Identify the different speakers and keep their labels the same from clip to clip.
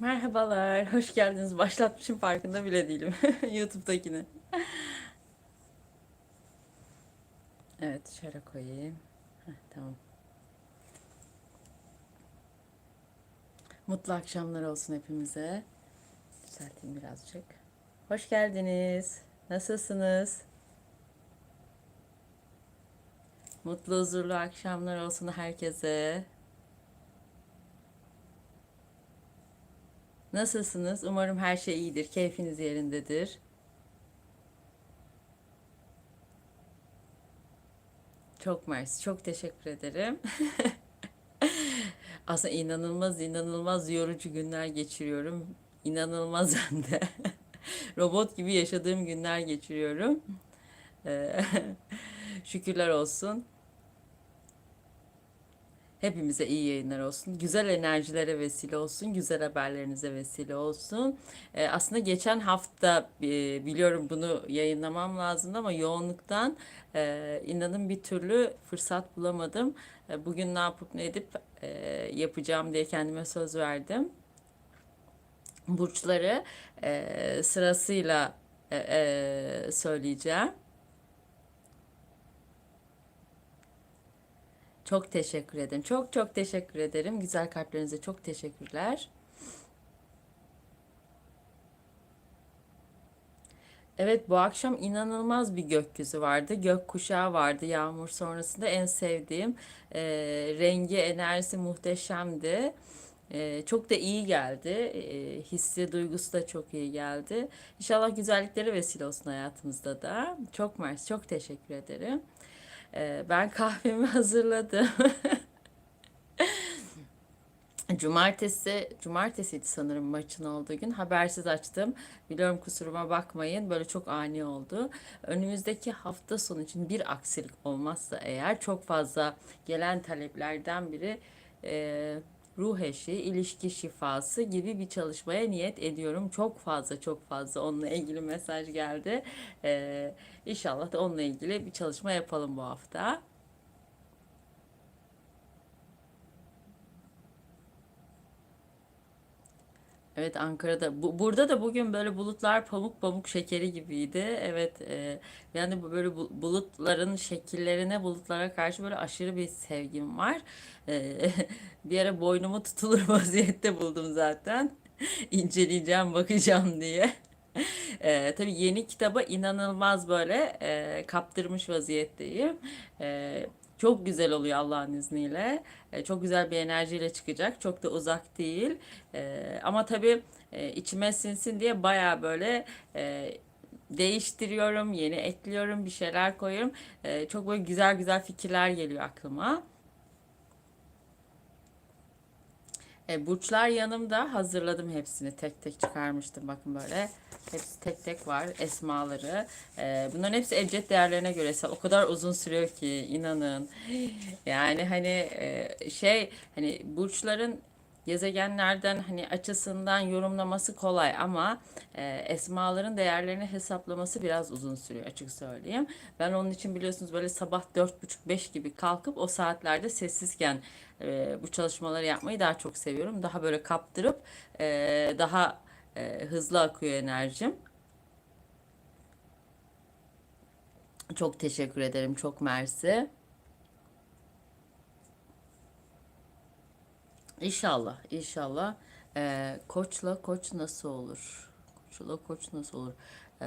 Speaker 1: Merhabalar, hoş geldiniz. Başlatmışım farkında bile değilim YouTube'dakini. Evet, şöyle koyayım. Heh, tamam. Mutlu akşamlar olsun hepimize. Düzelteyim birazcık. Hoş geldiniz. Nasılsınız? Mutlu, huzurlu akşamlar olsun herkese. Nasılsınız? Umarım her şey iyidir, keyfiniz yerindedir. Çok mersi, çok teşekkür ederim. Aslında inanılmaz inanılmaz yorucu günler geçiriyorum. İnanılmaz hem de. Robot gibi yaşadığım günler geçiriyorum. Eee, Şükürler olsun. Hepimize iyi yayınlar olsun. Güzel enerjilere vesile olsun. Güzel haberlerinize vesile olsun. Ee, aslında geçen hafta e, biliyorum bunu yayınlamam lazımdı ama yoğunluktan e, inanın bir türlü fırsat bulamadım. E, bugün ne yapıp ne edip e, yapacağım diye kendime söz verdim. Burçları e, sırasıyla e, e, söyleyeceğim. Çok teşekkür ederim. Çok çok teşekkür ederim. Güzel kalplerinize çok teşekkürler. Evet bu akşam inanılmaz bir gökyüzü vardı. Gökkuşağı vardı yağmur sonrasında en sevdiğim. e, rengi, enerjisi muhteşemdi. E, çok da iyi geldi. E, hissi, duygusu da çok iyi geldi. İnşallah güzellikleri vesile olsun hayatımızda da. Çok mersi, çok teşekkür ederim. E, ben kahvemi hazırladım. Cumartesi, cumartesiydi sanırım maçın olduğu gün. Habersiz açtım. Biliyorum kusuruma bakmayın. Böyle çok ani oldu. Önümüzdeki hafta sonu için bir aksilik olmazsa eğer çok fazla gelen taleplerden biri e, ruh eşi, ilişki şifası gibi bir çalışmaya niyet ediyorum. Çok fazla çok fazla onunla ilgili mesaj geldi. E, İnşallah da onunla ilgili bir çalışma yapalım bu hafta. Evet Ankara'da bu, burada da bugün böyle bulutlar pamuk pamuk şekeri gibiydi. Evet e, yani bu böyle bu- bulutların şekillerine bulutlara karşı böyle aşırı bir sevgim var. E, bir ara boynumu tutulur vaziyette buldum zaten. İnceleyeceğim bakacağım diye. E, tabii yeni kitaba inanılmaz böyle e, kaptırmış vaziyetteyim. E, çok güzel oluyor Allah'ın izniyle. E, çok güzel bir enerjiyle çıkacak. Çok da uzak değil. E, ama tabii e, içime sinsin diye baya böyle e, değiştiriyorum, yeni ekliyorum, bir şeyler koyuyorum. Çok böyle güzel güzel fikirler geliyor aklıma. E, burçlar yanımda. Hazırladım hepsini. Tek tek çıkarmıştım. Bakın böyle. Hepsi tek tek var. Esmaları. E, bunların hepsi ebced değerlerine göre. O kadar uzun sürüyor ki inanın. Yani hani e, şey hani burçların gezegenlerden hani açısından yorumlaması kolay ama e, esmaların değerlerini hesaplaması biraz uzun sürüyor açık söyleyeyim. Ben onun için biliyorsunuz böyle sabah dört buçuk beş gibi kalkıp o saatlerde sessizken e, bu çalışmaları yapmayı daha çok seviyorum. Daha böyle kaptırıp e, daha e, hızlı akıyor enerjim. Çok teşekkür ederim. Çok mersi. İnşallah, inşallah. E, koçla koç nasıl olur? Koçla koç nasıl olur? E,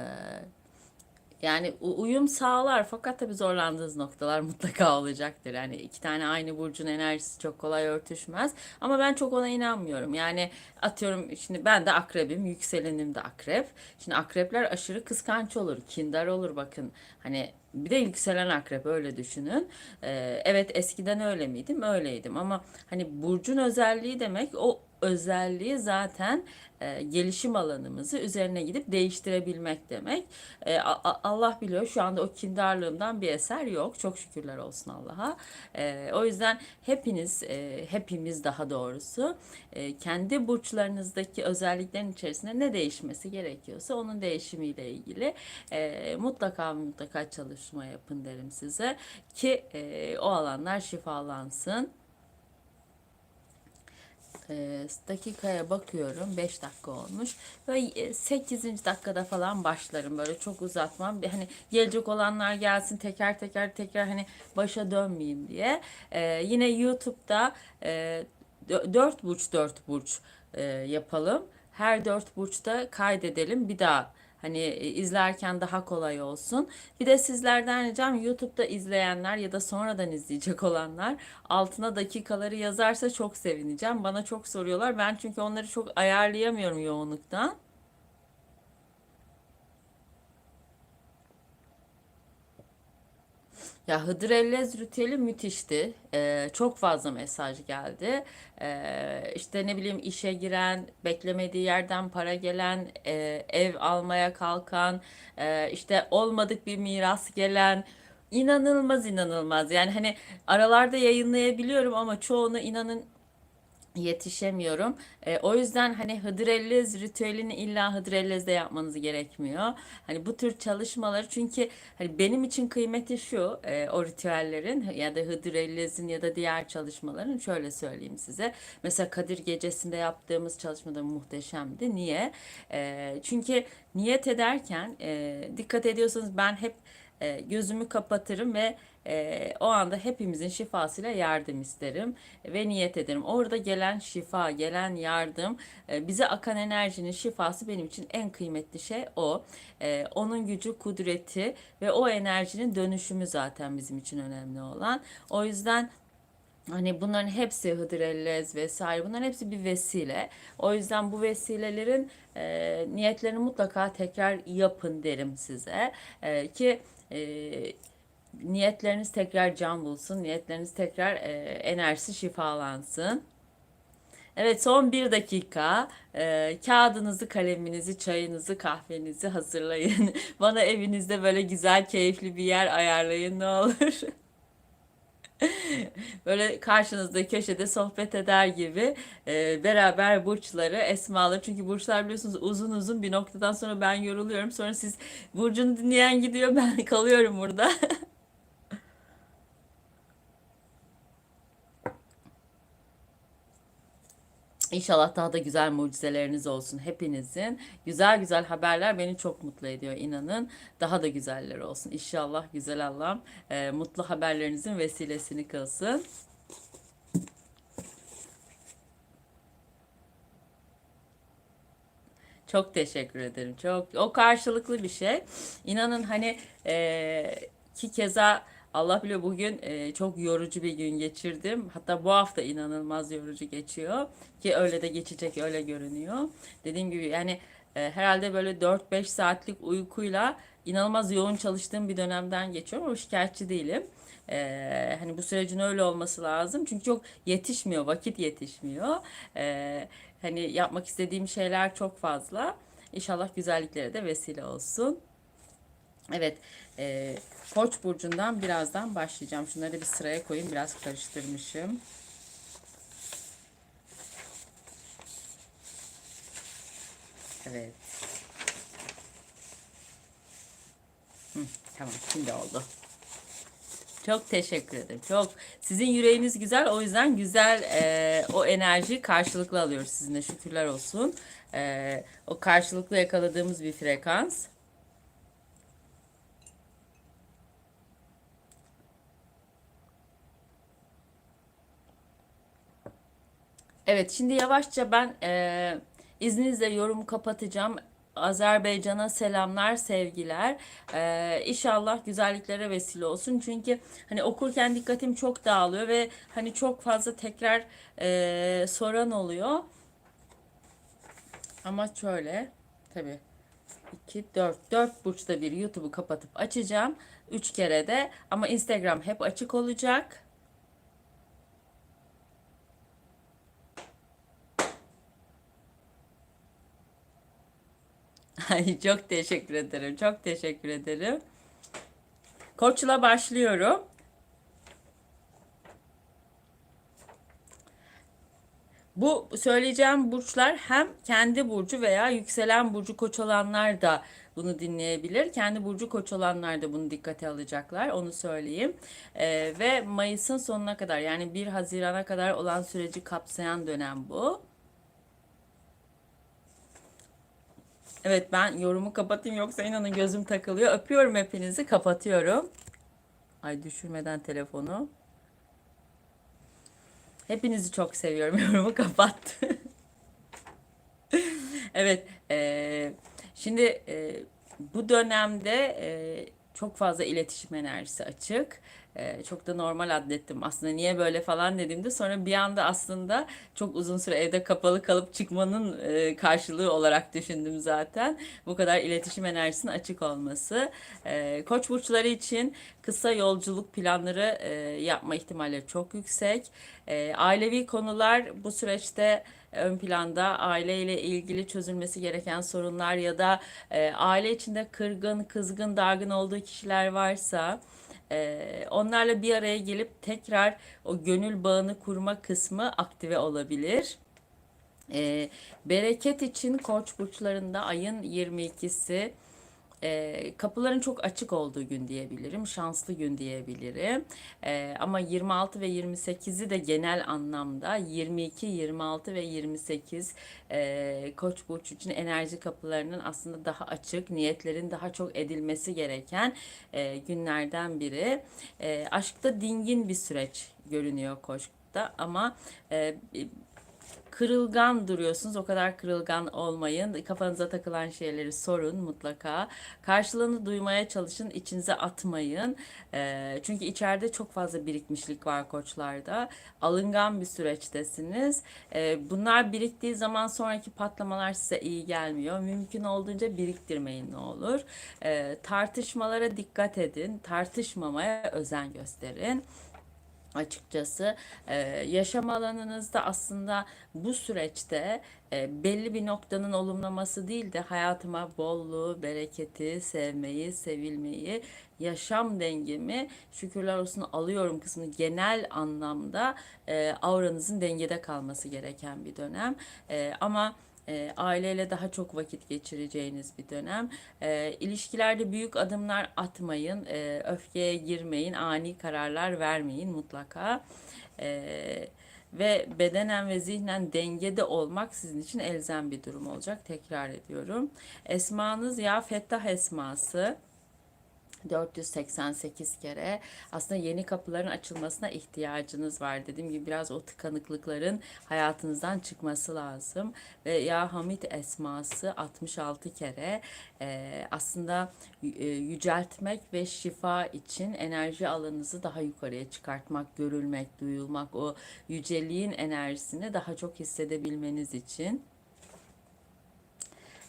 Speaker 1: Yani uyum sağlar fakat tabii zorlandığınız noktalar mutlaka olacaktır. Yani iki tane aynı burcun enerjisi çok kolay örtüşmez. Ama ben çok ona inanmıyorum. Yani atıyorum şimdi ben de akrebim, yükselenim de akrep. Şimdi akrepler aşırı kıskanç olur, kindar olur bakın. Hani bir de yükselen akrep öyle düşünün. Ee, evet eskiden öyle miydim? Öyleydim ama hani burcun özelliği demek o özelliği zaten e, gelişim alanımızı üzerine gidip değiştirebilmek demek. E, Allah biliyor şu anda o kindarlığımdan bir eser yok. Çok şükürler olsun Allah'a. E, o yüzden hepiniz, e, hepimiz daha doğrusu e, kendi burçlarınızdaki özelliklerin içerisinde ne değişmesi gerekiyorsa onun değişimiyle ilgili e, mutlaka mutlaka çalışma yapın derim size. Ki e, o alanlar şifalansın. e, dakikaya bakıyorum. 5 dakika olmuş. Böyle 8. dakikada falan başlarım. Böyle çok uzatmam. Hani gelecek olanlar gelsin teker teker tekrar hani başa dönmeyeyim diye. E, yine YouTube'da e, 4 burç 4 burç e, yapalım. Her 4 burçta kaydedelim. Bir daha Hani e, izlerken daha kolay olsun. Bir de sizlerden ricam YouTube'da izleyenler ya da sonradan izleyecek olanlar altına dakikaları yazarsa çok sevineceğim. Bana çok soruyorlar. Ben çünkü onları çok ayarlayamıyorum yoğunluktan. Ya Hıdrellez ritüeli müthişti. Ee, çok fazla mesaj geldi. Ee, işte ne bileyim işe giren, beklemediği yerden para gelen, e, ev almaya kalkan, e, işte olmadık bir miras gelen, inanılmaz inanılmaz. Yani hani aralarda yayınlayabiliyorum ama çoğunu inanın yetişemiyorum. E, o yüzden hani Hıdrellez ritüelini illa Hıdrellez'de yapmanız gerekmiyor. Hani bu tür çalışmaları çünkü hani benim için kıymeti şu e, o ritüellerin ya da Hıdrellez'in ya da diğer çalışmaların şöyle söyleyeyim size. Mesela Kadir Gecesi'nde yaptığımız çalışmada muhteşemdi. Niye? E, çünkü niyet ederken e, dikkat ediyorsanız ben hep e, gözümü kapatırım ve e, o anda hepimizin şifasıyla yardım isterim ve niyet ederim. Orada gelen şifa, gelen yardım, e, bize akan enerjinin şifası benim için en kıymetli şey o. Onun gücü, kudreti ve o enerjinin dönüşümü zaten bizim için önemli olan. O yüzden Hani bunların hepsi Hıdrellez vesaire bunların hepsi bir vesile. O yüzden bu vesilelerin e, niyetlerini mutlaka tekrar yapın derim size. E, ki e, niyetleriniz tekrar can bulsun, niyetleriniz tekrar e, enerjisi şifalansın. Evet son bir dakika e, kağıdınızı, kaleminizi, çayınızı, kahvenizi hazırlayın. Bana evinizde böyle güzel, keyifli bir yer ayarlayın ne olur. Böyle karşınızda köşede sohbet eder gibi e, beraber burçları, esmaları çünkü burçlar biliyorsunuz uzun uzun bir noktadan sonra ben yoruluyorum. Sonra siz burcunu dinleyen gidiyor ben kalıyorum burada. İnşallah daha da güzel mucizeleriniz olsun hepinizin. Güzel güzel haberler beni çok mutlu ediyor inanın. Daha da güzeller olsun. İnşallah güzel Allah'ım e, mutlu haberlerinizin vesilesini kılsın. Çok teşekkür ederim. Çok o karşılıklı bir şey. İnanın hani e, ki keza Allah biliyor bugün e, çok yorucu bir gün geçirdim. Hatta bu hafta inanılmaz yorucu geçiyor. Ki öyle de geçecek öyle görünüyor. Dediğim gibi yani e, herhalde böyle 4-5 saatlik uykuyla inanılmaz yoğun çalıştığım bir dönemden geçiyorum ama şikayetçi değilim. E, hani bu sürecin öyle olması lazım. Çünkü çok yetişmiyor, vakit yetişmiyor. E, hani yapmak istediğim şeyler çok fazla. İnşallah güzelliklere de vesile olsun. Evet, e, Koç burcundan birazdan başlayacağım. Şunları bir sıraya koyayım. Biraz karıştırmışım. Evet. Hı, tamam, şimdi oldu. Çok teşekkür ederim. Çok. Sizin yüreğiniz güzel. O yüzden güzel e, o enerji karşılıklı alıyoruz sizinle. Şükürler olsun. E, o karşılıklı yakaladığımız bir frekans. Evet şimdi yavaşça ben e, izninizle yorumu kapatacağım. Azerbaycan'a selamlar, sevgiler. Ee, inşallah güzelliklere vesile olsun. Çünkü hani okurken dikkatim çok dağılıyor ve hani çok fazla tekrar e, soran oluyor. Ama şöyle tabii 2, 4, 4 burçta bir YouTube'u kapatıp açacağım. 3 kere de ama Instagram hep açık olacak. Ay çok teşekkür ederim. Çok teşekkür ederim. Koçla başlıyorum. Bu söyleyeceğim burçlar hem kendi burcu veya yükselen burcu koç olanlar da bunu dinleyebilir. Kendi burcu koç olanlar da bunu dikkate alacaklar. Onu söyleyeyim. Ee, ve Mayıs'ın sonuna kadar yani 1 Haziran'a kadar olan süreci kapsayan dönem bu. Evet ben yorumu kapatayım yoksa inanın gözüm takılıyor. Öpüyorum hepinizi kapatıyorum. Ay düşürmeden telefonu. Hepinizi çok seviyorum. Yorumu kapattı. evet. E, şimdi e, bu dönemde e, çok fazla iletişim enerjisi açık. E, çok da normal adlettim aslında niye böyle falan dediğimde sonra bir anda aslında çok uzun süre evde kapalı kalıp çıkmanın e, karşılığı olarak düşündüm zaten. Bu kadar iletişim enerjisinin açık olması. E, Koç burçları için kısa yolculuk planları e, yapma ihtimalleri çok yüksek. E, ailevi konular bu süreçte ön planda aileyle ilgili çözülmesi gereken sorunlar ya da e, aile içinde kırgın, kızgın, dargın olduğu kişiler varsa ee, onlarla bir araya gelip tekrar o gönül bağını kurma kısmı aktive olabilir. Ee, bereket için koç burçlarında ayın 22'si e, kapıların çok açık olduğu gün diyebilirim. Şanslı gün diyebilirim. E, ama 26 ve 28'i de genel anlamda 22, 26 ve 28 e, Koç burç için enerji kapılarının aslında daha açık, niyetlerin daha çok edilmesi gereken e, günlerden biri. E, aşkta dingin bir süreç görünüyor Koç'ta ama e, kırılgan duruyorsunuz. O kadar kırılgan olmayın. Kafanıza takılan şeyleri sorun mutlaka. Karşılığını duymaya çalışın. içinize atmayın. E, çünkü içeride çok fazla birikmişlik var koçlarda. Alıngan bir süreçtesiniz. E, bunlar biriktiği zaman sonraki patlamalar size iyi gelmiyor. Mümkün olduğunca biriktirmeyin ne olur. E, tartışmalara dikkat edin. Tartışmamaya özen gösterin açıkçası e, yaşam alanınızda aslında bu süreçte e, belli bir noktanın olumlaması değil de hayatıma bolluğu, bereketi, sevmeyi, sevilmeyi, yaşam dengemi şükürler olsun alıyorum kısmı genel anlamda e, auranızın dengede kalması gereken bir dönem. E, ama e, aileyle daha çok vakit geçireceğiniz bir dönem. E, ilişkilerde büyük adımlar atmayın, e, öfkeye girmeyin, ani kararlar vermeyin mutlaka. E, ve bedenen ve zihnen dengede olmak sizin için elzem bir durum olacak. Tekrar ediyorum. Esmanız ya Fettah esması. 488 kere aslında yeni kapıların açılmasına ihtiyacınız var. Dediğim gibi biraz o tıkanıklıkların hayatınızdan çıkması lazım. Ve Ya Hamid esması 66 kere e, aslında e, yüceltmek ve şifa için enerji alanınızı daha yukarıya çıkartmak, görülmek, duyulmak, o yüceliğin enerjisini daha çok hissedebilmeniz için.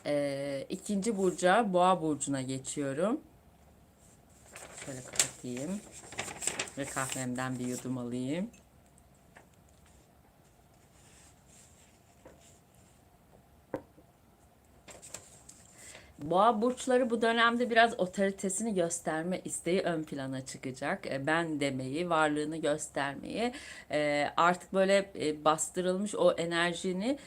Speaker 1: E, ikinci burca Boğa burcuna geçiyorum. Şöyle kapatayım. Ve kahvemden bir yudum alayım. Boğa burçları bu dönemde biraz otoritesini gösterme isteği ön plana çıkacak. E, ben demeyi, varlığını göstermeyi, e, artık böyle e, bastırılmış o enerjini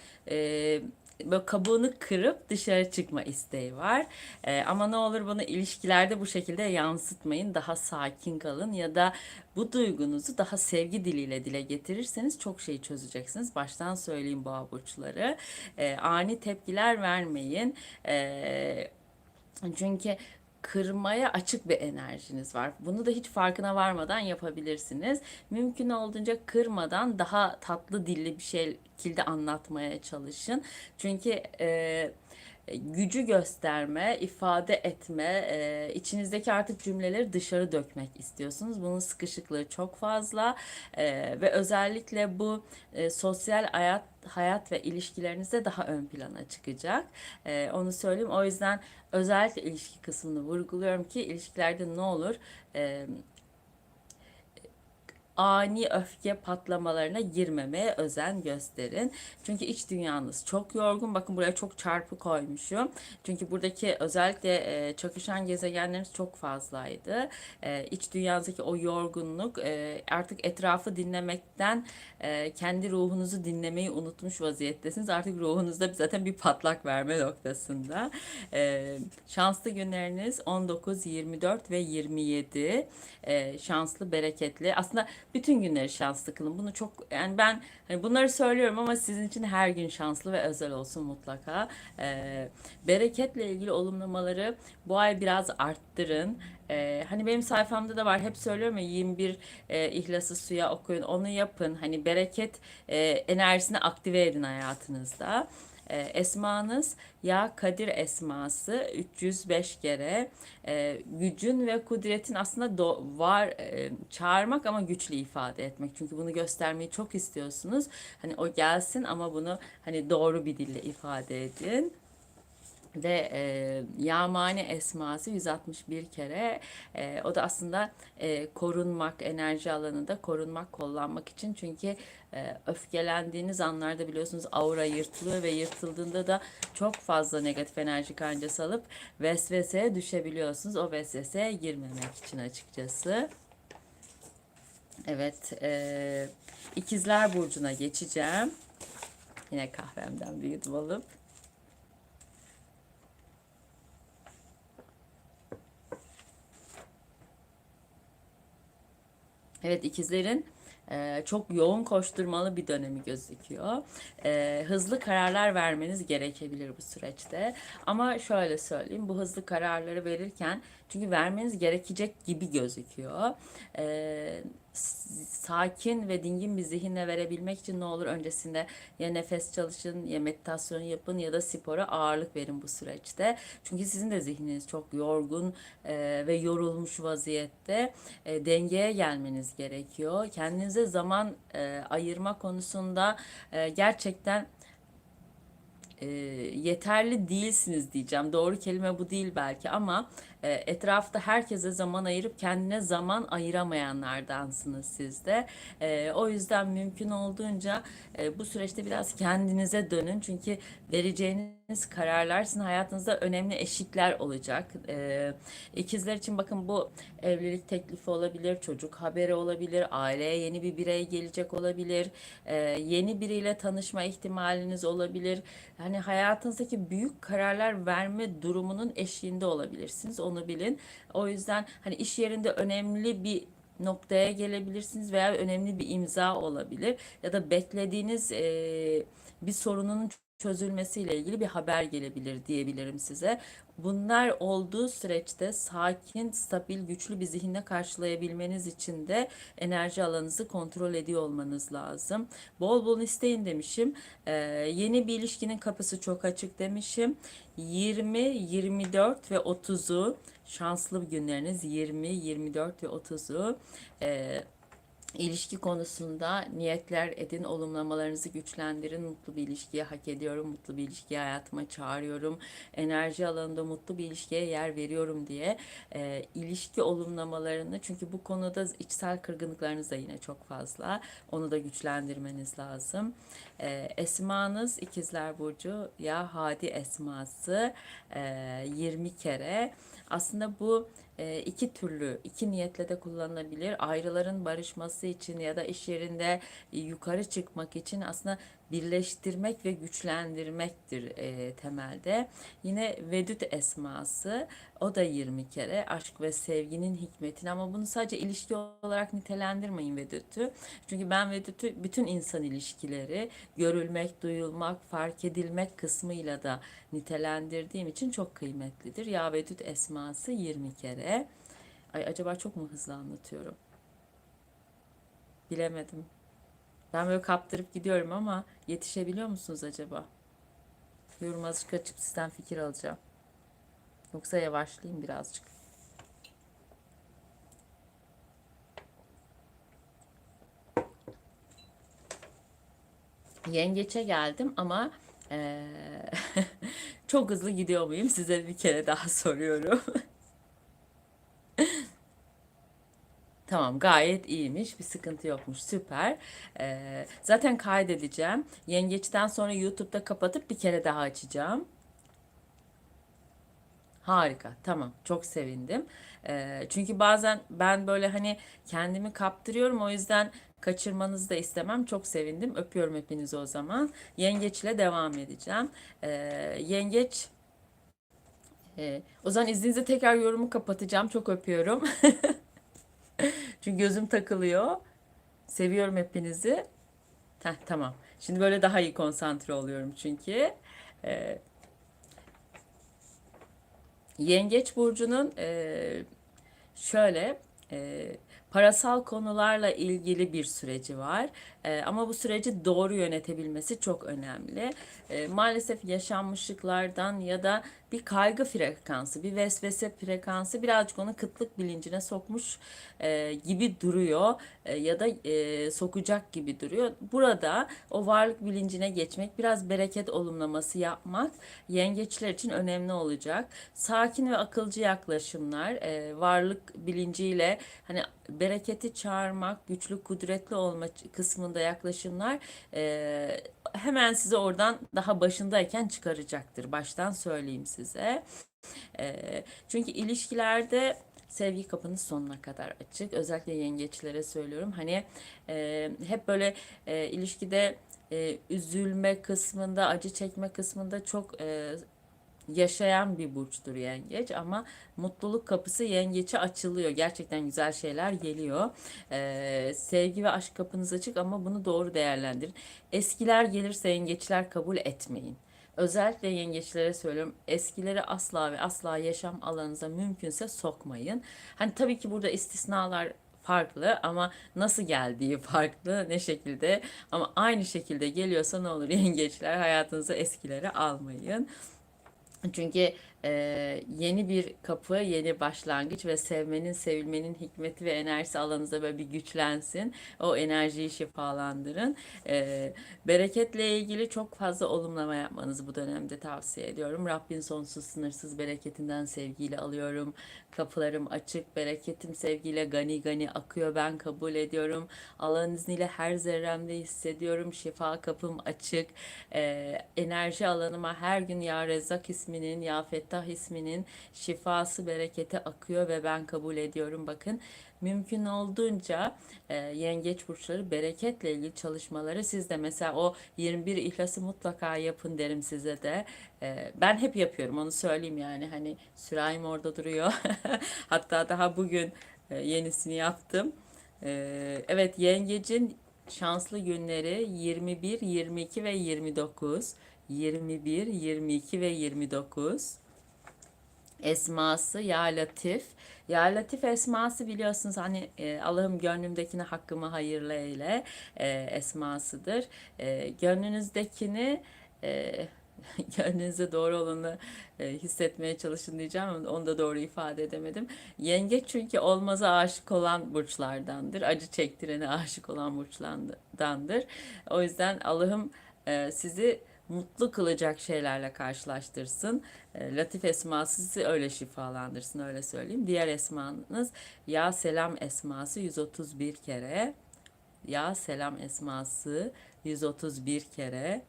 Speaker 1: böyle kabuğunu kırıp dışarı çıkma isteği var. Ee, ama ne olur bunu ilişkilerde bu şekilde yansıtmayın. Daha sakin kalın ya da bu duygunuzu daha sevgi diliyle dile getirirseniz çok şey çözeceksiniz. Baştan söyleyeyim boğa burçları. Ee, ani tepkiler vermeyin. Ee, çünkü kırmaya açık bir enerjiniz var. Bunu da hiç farkına varmadan yapabilirsiniz. Mümkün olduğunca kırmadan daha tatlı dilli bir şekilde anlatmaya çalışın. Çünkü e, gücü gösterme, ifade etme, e, içinizdeki artık cümleleri dışarı dökmek istiyorsunuz. Bunun sıkışıklığı çok fazla e, ve özellikle bu e, sosyal hayat hayat ve ilişkilerinizde daha ön plana çıkacak. E, onu söyleyeyim. O yüzden özellikle ilişki kısmını vurguluyorum ki ilişkilerde ne olur? E, ani öfke patlamalarına girmemeye özen gösterin. Çünkü iç dünyanız çok yorgun. Bakın buraya çok çarpı koymuşum. Çünkü buradaki özellikle e, çakışan gezegenleriniz çok fazlaydı. E, iç dünyanızdaki o yorgunluk e, artık etrafı dinlemekten e, kendi ruhunuzu dinlemeyi unutmuş vaziyettesiniz. Artık ruhunuzda zaten bir patlak verme noktasında. E, şanslı günleriniz 19, 24 ve 27. E, şanslı, bereketli. Aslında bütün günleri şanslı kılın. Bunu çok yani ben hani bunları söylüyorum ama sizin için her gün şanslı ve özel olsun mutlaka. E, bereketle ilgili olumlamaları bu ay biraz arttırın. Ee, hani benim sayfamda da var hep söylüyorum ya 21 e, ihlası suya okuyun onu yapın hani bereket e, enerjisini aktive edin hayatınızda. E, esmanız ya Kadir esması. 305 kere. E, gücün ve kudretin aslında do- var e, çağırmak ama güçlü ifade etmek. Çünkü bunu göstermeyi çok istiyorsunuz. Hani o gelsin ama bunu hani doğru bir dille ifade edin ve e, Yamani esması 161 kere e, o da aslında e, korunmak enerji alanında korunmak kullanmak için çünkü e, öfkelendiğiniz anlarda biliyorsunuz aura yırtılıyor ve yırtıldığında da çok fazla negatif enerji kancası alıp vesveseye düşebiliyorsunuz o vesveseye girmemek için açıkçası. Evet e, ikizler burcuna geçeceğim. Yine kahvemden bir yudum alıp. Evet ikizlerin e, çok yoğun koşturmalı bir dönemi gözüküyor. E, hızlı kararlar vermeniz gerekebilir bu süreçte. Ama şöyle söyleyeyim bu hızlı kararları verirken çünkü vermeniz gerekecek gibi gözüküyor. E, sakin ve dingin bir zihinle verebilmek için ne olur öncesinde ya nefes çalışın ya meditasyon yapın ya da spora ağırlık verin bu süreçte. Çünkü sizin de zihniniz çok yorgun e, ve yorulmuş vaziyette e, dengeye gelmeniz gerekiyor. Kendinize zaman e, ayırma konusunda e, gerçekten e, yeterli değilsiniz diyeceğim. Doğru kelime bu değil belki ama etrafta herkese zaman ayırıp kendine zaman ayıramayanlardansınız siz de. E, o yüzden mümkün olduğunca e, bu süreçte biraz kendinize dönün. Çünkü vereceğiniz kararlar sizin hayatınızda önemli eşikler olacak. E, ikizler için bakın bu evlilik teklifi olabilir, çocuk haberi olabilir, aileye yeni bir birey gelecek olabilir, e, yeni biriyle tanışma ihtimaliniz olabilir. Hani hayatınızdaki büyük kararlar verme durumunun eşiğinde olabilirsiniz. Onu bilin. O yüzden hani iş yerinde önemli bir noktaya gelebilirsiniz veya önemli bir imza olabilir ya da beklediğiniz e, bir sorunun çözülmesiyle ilgili bir haber gelebilir diyebilirim size. Bunlar olduğu süreçte sakin, stabil, güçlü bir zihinle karşılayabilmeniz için de enerji alanınızı kontrol ediyor olmanız lazım. Bol bol isteyin demişim. Ee, yeni bir ilişkinin kapısı çok açık demişim. 20, 24 ve 30'u şanslı günleriniz 20, 24 ve 30'u e, İlişki konusunda niyetler edin, olumlamalarınızı güçlendirin. Mutlu bir ilişkiye hak ediyorum, mutlu bir ilişkiye hayatıma çağırıyorum. Enerji alanında mutlu bir ilişkiye yer veriyorum diye e, ilişki olumlamalarını çünkü bu konuda içsel kırgınlıklarınız da yine çok fazla. Onu da güçlendirmeniz lazım. E, esmanız ikizler Burcu ya Hadi esması e, 20 kere. Aslında bu iki türlü, iki niyetle de kullanılabilir. Ayrıların barışması için ya da iş yerinde yukarı çıkmak için aslında birleştirmek ve güçlendirmektir e, temelde. Yine Vedüt esması o da 20 kere aşk ve sevginin hikmetini ama bunu sadece ilişki olarak nitelendirmeyin Vedüt'ü. Çünkü ben Vedüt'ü bütün insan ilişkileri görülmek, duyulmak, fark edilmek kısmıyla da nitelendirdiğim için çok kıymetlidir. Ya Vedüt esması 20 kere. Ay acaba çok mu hızlı anlatıyorum? Bilemedim. Ben böyle kaptırıp gidiyorum ama yetişebiliyor musunuz acaba? Yorum azıcık açıp sizden fikir alacağım. Yoksa yavaşlayayım birazcık. Yengeçe geldim ama eee, çok hızlı gidiyor muyum? Size bir kere daha soruyorum. Tamam gayet iyiymiş bir sıkıntı yokmuş süper. Ee, zaten kaydedeceğim. Yengeçten sonra YouTube'da kapatıp bir kere daha açacağım. Harika, tamam. Çok sevindim. Ee, çünkü bazen ben böyle hani kendimi kaptırıyorum. O yüzden kaçırmanızı da istemem. Çok sevindim. Öpüyorum hepinizi o zaman. Yengeç ile devam edeceğim. Ee, yengeç, e, o zaman izninizle tekrar yorumu kapatacağım. Çok öpüyorum. Çünkü gözüm takılıyor. Seviyorum hepinizi. Heh, tamam. Şimdi böyle daha iyi konsantre oluyorum çünkü. Ee, Yengeç burcunun e, şöyle e, parasal konularla ilgili bir süreci var. E, ama bu süreci doğru yönetebilmesi çok önemli. E, maalesef yaşanmışlıklardan ya da bir kaygı frekansı, bir vesvese frekansı birazcık onu kıtlık bilincine sokmuş e, gibi duruyor e, ya da e, sokacak gibi duruyor. Burada o varlık bilincine geçmek, biraz bereket olumlaması yapmak yengeçler için önemli olacak. Sakin ve akılcı yaklaşımlar, e, varlık bilinciyle hani bereketi çağırmak, güçlü kudretli olma kısmında yaklaşımlar e, hemen sizi oradan daha başındayken çıkaracaktır. Baştan söyleyeyim size. E, çünkü ilişkilerde sevgi kapınız sonuna kadar açık. Özellikle yengeçlere söylüyorum. Hani e, hep böyle e, ilişkide e, üzülme kısmında, acı çekme kısmında çok e, yaşayan bir burçtur yengeç ama mutluluk kapısı yengeçe açılıyor. Gerçekten güzel şeyler geliyor. Ee, sevgi ve aşk kapınız açık ama bunu doğru değerlendirin. Eskiler gelirse yengeçler kabul etmeyin. Özellikle yengeçlere söylüyorum eskileri asla ve asla yaşam alanınıza mümkünse sokmayın. Hani tabii ki burada istisnalar farklı ama nasıl geldiği farklı ne şekilde ama aynı şekilde geliyorsa ne olur yengeçler hayatınıza eskileri almayın. Çünkü e, yeni bir kapı, yeni başlangıç ve sevmenin, sevilmenin hikmeti ve enerjisi alanınızda böyle bir güçlensin. O enerjiyi şifalandırın. E, bereketle ilgili çok fazla olumlama yapmanızı bu dönemde tavsiye ediyorum. Rabbin sonsuz sınırsız bereketinden sevgiyle alıyorum. Kapılarım açık, bereketim sevgiyle gani gani akıyor. Ben kabul ediyorum. Allah'ın izniyle her zerremde hissediyorum. Şifa kapım açık. E, enerji alanıma her gün Ya Rezzak isminin, Ya Fettah isminin şifası, bereketi akıyor ve ben kabul ediyorum. Bakın mümkün olduğunca e, yengeç burçları bereketle ilgili çalışmaları siz de mesela o 21 ihlası mutlaka yapın derim size de. E, ben hep yapıyorum onu söyleyeyim yani hani sürahim orada duruyor. Hatta daha bugün e, yenisini yaptım. E, evet yengecin şanslı günleri 21, 22 ve 29. 21, 22 ve 29 esması Ya Latif. Ya Latif esması biliyorsunuz hani e, Allah'ım gönlümdekini hakkımı hayırlı eyle e, esmasıdır. E, gönlünüzdekini e, gönlünüze doğru olanı e, hissetmeye çalışın diyeceğim ama onu da doğru ifade edemedim. Yengeç çünkü olmaza aşık olan burçlardandır. Acı çektirene aşık olan burçlardandır. O yüzden Allah'ım e, sizi mutlu kılacak şeylerle karşılaştırsın. E, Latif esması sizi öyle şifalandırsın öyle söyleyeyim. Diğer esmanız Ya Selam esması 131 kere. Ya Selam esması 131 kere.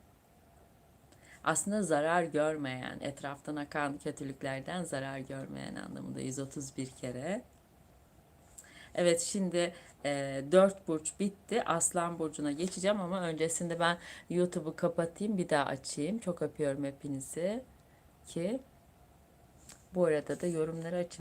Speaker 1: Aslında zarar görmeyen, etraftan akan kötülüklerden zarar görmeyen anlamında 131 kere. Evet şimdi e, 4 burç bitti. Aslan burcuna geçeceğim ama öncesinde ben YouTube'u kapatayım bir daha açayım. Çok öpüyorum hepinizi ki bu arada da yorumları açın.